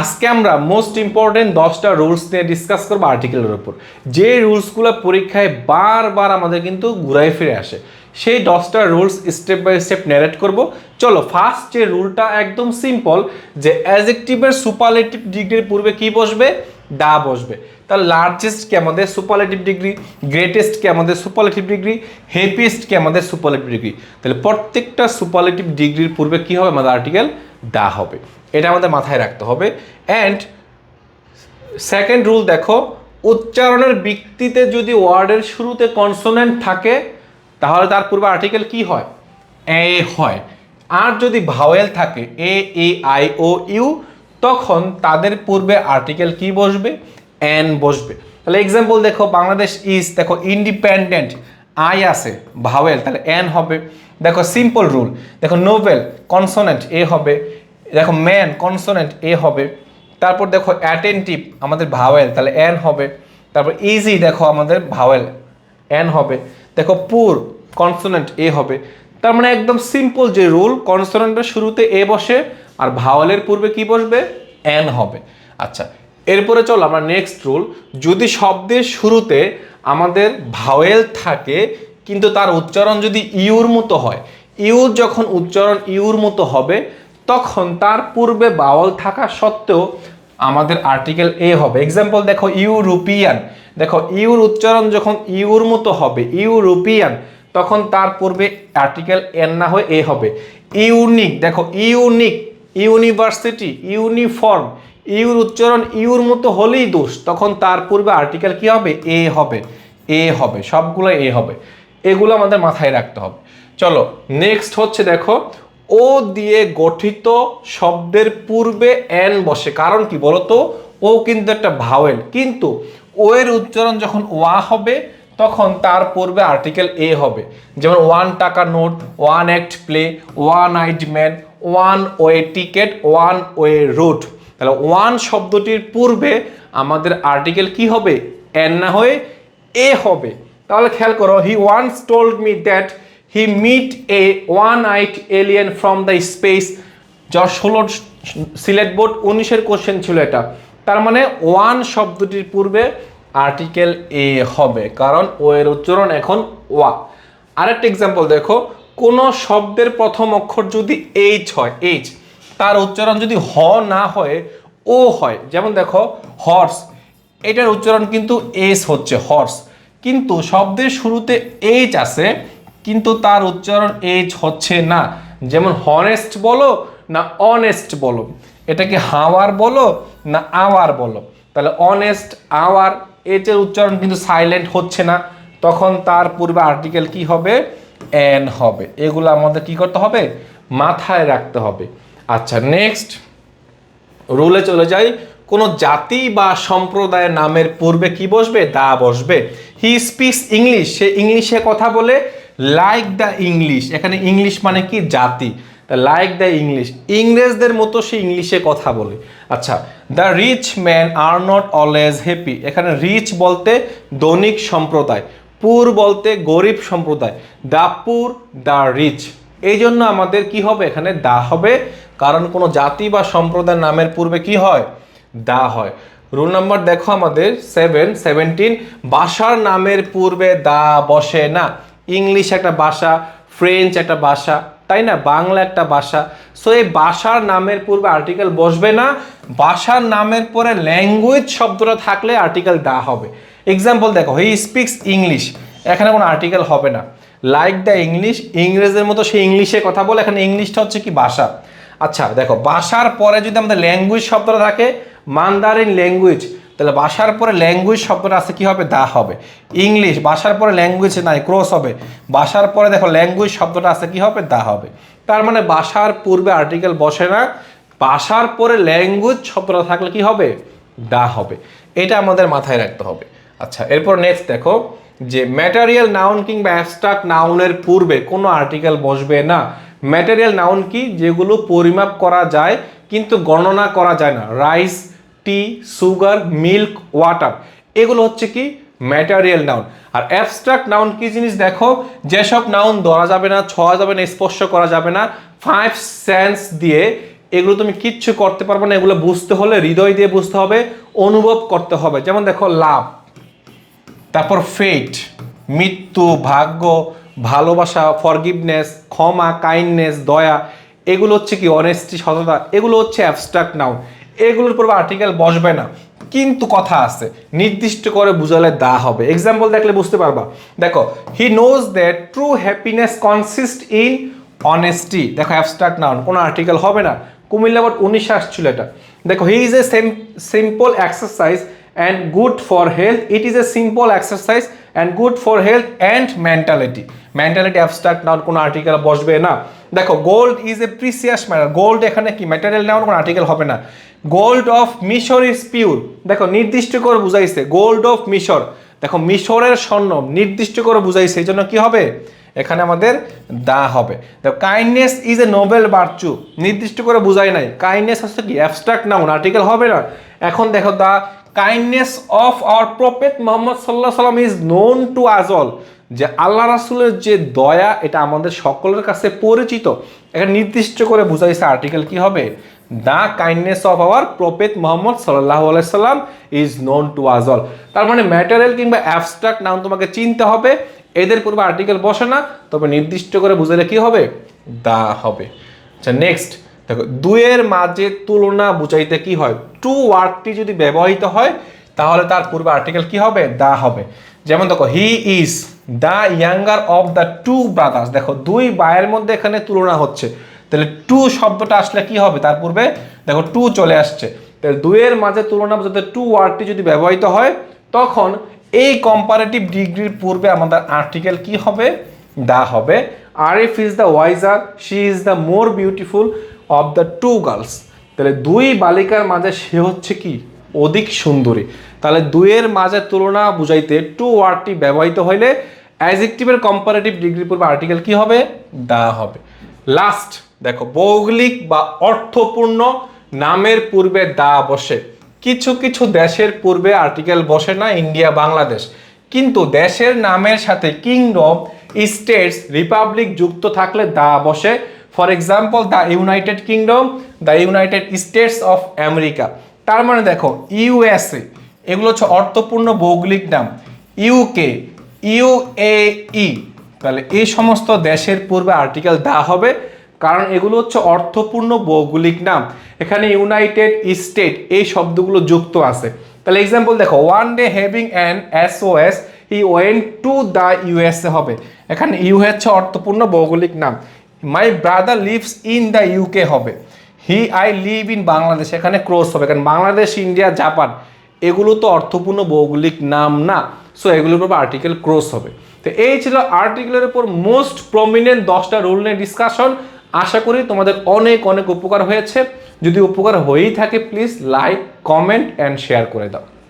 আজকে আমরা most important দশটা রুলস নিয়ে ডিসকাস করব আর্টিকেলের উপর। যে রুলসগুলো পরীক্ষায় বারবার আমাদের কিন্তু ঘুরাই ফিরে আসে, সেই দশটা rules step by step narrate করব। চলো ফার্স্ট যে রুলটা একদম সিম্পল যে অ্যাজেক্টিভের সুপারলেটিভ ডিগ্রির পূর্বে কি বসবে? দা বসবে। তাহলে লার্জেস্ট কে আমাদের সুপারলেটিভ ডিগ্রি গ্রেটেস্ট কে আমাদের সুপারলেটিভ ডিগ্রি হেপিয়েস্ট কে আমাদের সুপারলেটিভ ডিগ্রি তাহলে প্রত্যেকটা সুপারলেটিভ ডিগ্রির পূর্বে কি হবে আমাদের আর্টিকেল দা হবে। এটা আমাদের মাথায় রাখতে হবে। অ্যান্ড সেকেন্ড রুল দেখো, উচ্চারণের ভিত্তিতে যদি ওয়ার্ডের শুরুতে কনসোনেন্ট থাকে, তাহলে তার পূর্বে আর্টিকেল কি হয়? এ হয়। আর যদি ভাওয়েল থাকে, এ এ, আই, ও, ইউ, তখন তাদের পূর্বে আর্টিকেল কি বসবে? এন বসবে। তাহলে এক্সাম্পল দেখো, বাংলাদেশ ইজ দেখো ইন্ডিপেন্ডেন্ট আই আছে, ভাওয়েল, তাহলে এন হবে। দেখো সিম্পল রুল দেখো নোভেল কনসোনেন্ট এ হবে, দেখো ম্যান কনসোনেন্ট এ হবে। তারপর দেখো অ্যাটেন্টিভ আমাদের ভাওয়েল, তাহলে এন হবে। তারপর ইজি দেখো আমাদের ভাওয়েল, এন হবে। দেখো পুর কনসোনেন্ট এ হবে। তার মানে একদম সিম্পল যে রুল কনসোনেন্টের শুরুতে এ বসে, আর ভাওয়েলের পূর্বে কি বসবে? এন হবে। আচ্ছা এরপরে চলো আমরা নেক্সট রুল যদি শব্দের শুরুতে আমাদের ভাওয়েল থাকে, কিন্তু তার উচ্চারণ যদি ইউর মতো হয়, ইউর যখন উচ্চারণ ইউর মতো হবে, তখন তার পূর্বে বাওয়াল থাকা সত্ত্বেও আমাদের আর্টিকেল এ হবে। এক্সাম্পল দেখো ইউরোপিয়ান। দেখো, ইউর উচ্চারণ যখন ইউর মতো হবে, ইউরোপিয়ান, তখন তার পূর্বে আর্টিকেল এন না হয়ে এ হবে। ইউনিক, দেখো, ইউনিক, ইউনিভার্সিটি, ইউনিফর্ম ইউর উচ্চারণ ইউর মতো হলেই দোষ, তখন তার পূর্বে আর্টিকেল কি হবে? এ হবে এ হবে সবগুলো এ হবে। এগুলো আমাদের মাথায় রাখতে হবে। চলো নেক্সট হচ্ছে দেখো, ও দিয়ে গঠিত শব্দের পূর্বে এন বসে। কারণ কি বলতো? ও কিন্তু একটা ভাওয়েল কিন্তু ও এর উচ্চারণ যখন ওয়া হবে, তখন তার পূর্বে আর্টিকেল এ হবে। যেমন ওয়ান টাকা note one act play one eyed man one way ticket one way route তাহলে ওয়ান শব্দটির পূর্বে আমাদের আর্টিকেল কি হবে? এন না হয়ে এ হবে। তাহলে খেয়াল করো he once told me that he met a one eyed alien from the space যা ষোলোর সিলেট বোর্ড উনিশের কোশ্চেন ছিল এটা। তার মানে ওয়ান শব্দটির পূর্বে আর্টিকেল এ হবে, কারণ ও এর উচ্চারণ এখন ওয়া। আরেকটা এক্সাম্পল দেখো, কোনো শব্দের প্রথম অক্ষর যদি এইচ হয় এইচ তার উচ্চারণ যদি হ না হয়, ও হয়, যেমন দেখো হর্স এটার উচ্চারণ কিন্তু এস হচ্ছে হর্স কিন্তু শব্দের শুরুতে এইচ আছে, কিন্তু তার উচ্চারণ এইচ হচ্ছে না। যেমন হনেস্ট বলো, না অনেস্ট বলো, এটাকে হাওয়ার বলো, না আওয়ার বলো। তাহলে অনেস্ট আওয়ার এইচের উচ্চারণ কিন্তু সাইলেন্ট হচ্ছে না। তখন তার পূর্বে আর্টিকেল কি হবে? এন হবে। এগুলো আমাদের কি করতে হবে? মাথায় রাখতে হবে। আচ্ছা নেক্সট রুলে চলে যাই। কোনো জাতি বা সম্প্রদায়ের নামের পূর্বে কি বসবে? দা বসবে। হি স্পিক্স ইংলিশ সে ইংলিশে কথা বলে লাইক দ্য ইংলিশ এখানে ইংলিশ মানে কি? জাতি। লাইক দ্য ইংলিশ ইংরেজদের মতো সে ইংলিশে কথা বলে। আচ্ছা the rich man are not always happy এখানে রিচ বলতে দৈনিক সম্প্রদায় পুর বলতে গরিব সম্প্রদায়। দ্য পুর দ্য রিচ এই জন্য আমাদের কি হবে? এখানে দা হবে। কারণ কোনো জাতি বা সম্প্রদায়ের নামের পূর্বে কি হয়? দা হয়। রুল নাম্বার দেখো আমাদের, সেভেন, সেভেন্টিন ভাষার নামের পূর্বে দা বসে না। ইংলিশ একটা ভাষা ফ্রেঞ্চ একটা ভাষা তাই না? বাংলা একটা ভাষা সো এই বাসার নামের পূর্বে আর্টিকেল বসবে না। ভাষার নামের পরে ল্যাঙ্গুয়েজ শব্দটা থাকলে আর্টিকেল দা হবে। এক্সাম্পল দেখো হি স্পিক্স ইংলিশ এখানে কোনো আর্টিকেল হবে না। লাইক দ্য ইংলিশ ইংরেজের মতো সে ইংলিশে কথা বলে, এখানে ইংলিশটা হচ্ছে কি ভাষা আচ্ছা দেখো, বাসার পরে যদি আমাদের ল্যাঙ্গুয়েজ শব্দটা থাকে মান্দারিন ল্যাঙ্গুয়েজ তাহলে বাসার পরে ল্যাঙ্গুয়েজ শব্দটা আছে, কি হবে? দা হবে। ইংলিশ বাসার পরে ল্যাঙ্গুয়েজ নাই ক্রস হবে। বাসার পরে দেখো ল্যাঙ্গুয়েজ শব্দটা আছে, কি হবে? দা হবে। তার মানে বাসার পূর্বে আর্টিকেল বসে না, বাসার পরে ল্যাঙ্গুয়েজ শব্দটা থাকলে কি হবে? দা হবে। এটা আমাদের মাথায় রাখতে হবে। আচ্ছা এরপর নেক্সট দেখো, যে ম্যাটারিয়াল নাউন কিংবা অ্যাবস্ট্রাক্ট নাউনের পূর্বে কোনো আর্টিকেল বসবে না ম্যাটেরিয়াল নাউন কি? যেগুলো পরিমাপ করা যায়, কিন্তু গণনা করা যায় না। Rice tea sugar milk water এগুলো হচ্ছে কি? ম্যাটারিয়াল নাউন আর অ্যাবস্ট্রাক্ট নাউন কি জিনিস দেখো? যেসব নাউন ধরা যাবে না, ছোঁয়া যাবে না, স্পর্শ করা যাবে না। ফাইভ সেন্স দিয়ে এগুলো তুমি কিচ্ছু করতে পারবে না। এগুলো বুঝতে হলে, হৃদয় দিয়ে বুঝতে হবে, অনুভব করতে হবে। যেমন দেখো, লাভ। তারপর ফেট মৃত্যু, ভাগ্য। ভালোবাসা ফরগিভনেস ক্ষমা কাইন্ডনেস দয়া, এগুলো হচ্ছে কি অনেস্টি সততা, এগুলো হচ্ছে অ্যাবস্ট্রাক্ট নাউন এগুলোর উপর আর্টিকেল বসবে না। কিন্তু কথা আছে, নির্দিষ্ট করে বুঝালে দা হবে। এক্সাম্পল দেখলে বুঝতে পারবা। দেখো he knows that true happiness consist in honesty দেখো অ্যাবস্ট্রাক্ট নাউন কোনো আর্টিকেল হবে না। কুমিল্লা বাট উনিশে আসছিল এটা। দেখো he is a simple exercise and good for health it is a simple exercise and good for health and mentality mentality abstract noun কোনো article বসবে না। দেখো gold is a precious matter gold এখানে কি? ম্যাটেরিয়াল নাউন কোনো article হবে না। Gold of Misr is pure দেখো, নির্দিষ্ট করে বুঝাইছে। গোল্ড অফ মিশর। দেখো, মিশরের স্বর্ণ নির্দিষ্ট করে বুঝাইছে। এই জন্য কি হবে? এখানে আমাদের দা হবে। দেখো কাইন্ডনেস ইজ এ নোবেল বার্চু নির্দিষ্ট করে বুঝাই নাই। কাইন্ডনেস হচ্ছে কি? অ্যাবস্ট্রাক্ট নাউন আর্টিকেল হবে না। এখন দেখো the kindness of our prophet Muhammad সাল্লাহ সাল্লাম is known to us all যে আল্লাহ রাসুলের যে দয়া, এটা আমাদের সকলের কাছে পরিচিত। এখানে নির্দিষ্ট করে বুঝাইছে আর্টিকেল কি হবে? The kindness of our prophet Muhammad সাল্লাহ আলাইসাল্লাম is known to us all তার মানে ম্যাটেরিয়াল কিংবা অ্যাবস্ট্রাক্ট নাম তোমাকে চিনতে হবে। এদের পূর্বে আর্টিকেল বসে না। তবে নির্দিষ্ট করে বুঝালে কি হবে? দা হবে। আচ্ছা নেক্সট দেখো দুয়ের মাঝে তুলনা বুঝাইতে কি হয়? টু ওয়ার্ডটি যদি ব্যবহৃত হয়, তাহলে তার পূর্বে আর্টিকেল কি হবে? দা হবে। যেমন দেখো he is the younger of the two brothers দেখো, দুই ভাইয়ের মধ্যে এখানে তুলনা হচ্ছে। তাহলে টু শব্দটা আসলে কি হবে তার পূর্বে? দেখো টু চলে আসছে। তাহলে দুইয়ের মাঝে তুলনা বোঝাতে টু ওয়ার্ডটি যদি ব্যবহৃত হয়, তখন এই কম্পারেটিভ ডিগ্রির পূর্বে আমাদের আর্টিকেল কি হবে? দা হবে। আর if is the wiser she is the more beautiful of the two girls তাহলে দুই বালিকার মাঝে সে হচ্ছে কি? অধিক সুন্দরী। তাহলে দুইয়ের মাঝে তুলনা বুঝাইতে টু ওয়ার্ডটি ব্যবহৃত হইলে অ্যাজেক্টিভের কম্পারেটিভ ডিগ্রি পূর্বে আর্টিকেল কি হবে? দা হবে। লাস্ট দেখো, ভৌগোলিক বা অর্থপূর্ণ নামের পূর্বে দা বসে। কিছু কিছু দেশের পূর্বে আর্টিকেল বসে না, ইন্ডিয়া, বাংলাদেশ। কিন্তু দেশের নামের সাথে কিংডম স্টেটস রিপাবলিক যুক্ত থাকলে দা বসে। For example the United Kingdom the United States of America তার মানে দেখো ইউএসএ এগুলো হচ্ছে অর্থপূর্ণ ভৌগোলিক নাম। ইউকে ইউএই তাহলে এই সমস্ত দেশের পূর্বে আর্টিকেল দা হবে, কারণ এগুলো হচ্ছে অর্থপূর্ণ ভৌগোলিক নাম। এখানে ইউনাইটেড স্টেট এই শব্দগুলো যুক্ত আছে। তাহলে এক্সাম্পল দেখো one day having an S O S E went to the USA হবে। এখানে ইউ হচ্ছে অর্থপূর্ণ ভৌগোলিক নাম। My brother lives in the UK হবে। He I live in Bangladesh এখানে ক্রস হবে। কারণ বাংলাদেশ ইন্ডিয়া জাপান এগুলো তো অর্থপূর্ণ ভৌগোলিক নাম না। সো এগুলোর উপর আর্টিকেল ক্রস হবে। তো এই ছিল আর্টিকেলের উপর মোস্ট প্রমিনেন্ট দশটা রুল নিয়ে ডিসকাশন আশা করি তোমাদের অনেক অনেক উপকার হয়েছে। যদি উপকার হয়েই থাকে please like comment and share করে দাও।